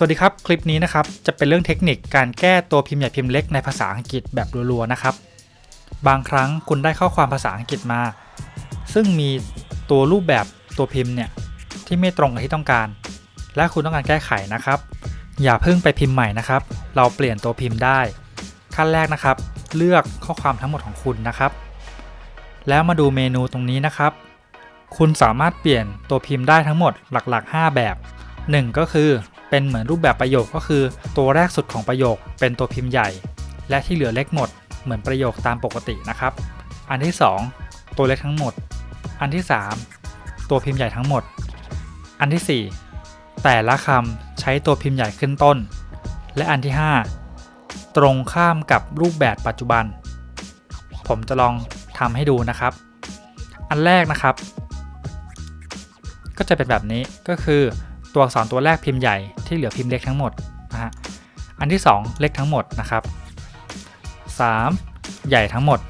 สวัสดีครับ คลิปนี้นะครับ จะเป็นเรื่องเทคนิคการแก้ตัวพิมพ์ใหญ่พิมพ์เล็กในภาษาอังกฤษแบบรัวๆนะครับ บางครั้งคุณได้ข้อความภาษาอังกฤษมา ซึ่งมีตัวรูปแบบตัวพิมพ์เนี่ยที่ไม่ตรงกับที่ต้องการ และคุณต้องการแก้ไขนะครับ อย่าเพิ่งไปพิมพ์ใหม่นะครับ เราเปลี่ยนตัวพิมพ์ได้ ขั้นแรกนะครับ เลือกข้อความทั้งหมดของคุณนะครับ แล้วมาดูเมนูตรงนี้นะครับ คุณสามารถเปลี่ยนตัวพิมพ์ได้ทั้งหมดหลัก ๆ 5 แบบ 1 ก็คือ เป็นเหมือนรูปแบบประโยคก็คือ ตัวแรกสุดของประโยคเป็นตัวพิมพ์ใหญ่ และที่เหลือเล็กหมด เหมือนประโยคตามปกตินะครับ อันที่ 2 ตัวเล็กทั้งหมด อันที่ 3 ตัวพิมพ์ใหญ่ทั้งหมด อันที่ 4 แต่ละคำใช้ตัวพิมพ์ใหญ่ขึ้นต้น และอันที่ 5 ตรงข้ามกับรูปแบบปัจจุบัน ผมจะลองทำให้ดูนะครับ อันแรกนะครับ ก็จะเป็นแบบนี้ก็คือ ตัวอักษรตัวแรกพิมพ์ใหญ่ที่เหลือพิมพ์เล็กทั้งหมดนะฮะอันที่ 2 เล็กทั้งหมดนะครับ 3. ใหญ่ทั้งหมด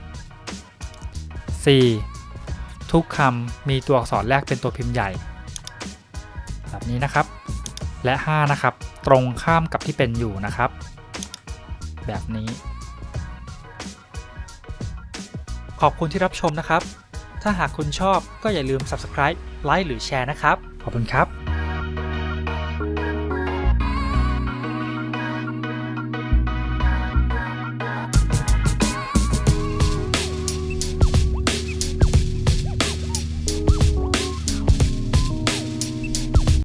4. ทุกคำมีตัวอักษรแรกเป็นตัวพิมพ์ใหญ่ แบบนี้นะครับ และ 5 นะครับ ตรงข้ามกับที่เป็นอยู่นะครับ แบบนี้ ขอบคุณที่รับชมนะครับ ถ้าหากคุณชอบก็อย่าลืม subscribe ไลค์หรือแชร์นะครับ ขอบคุณครับ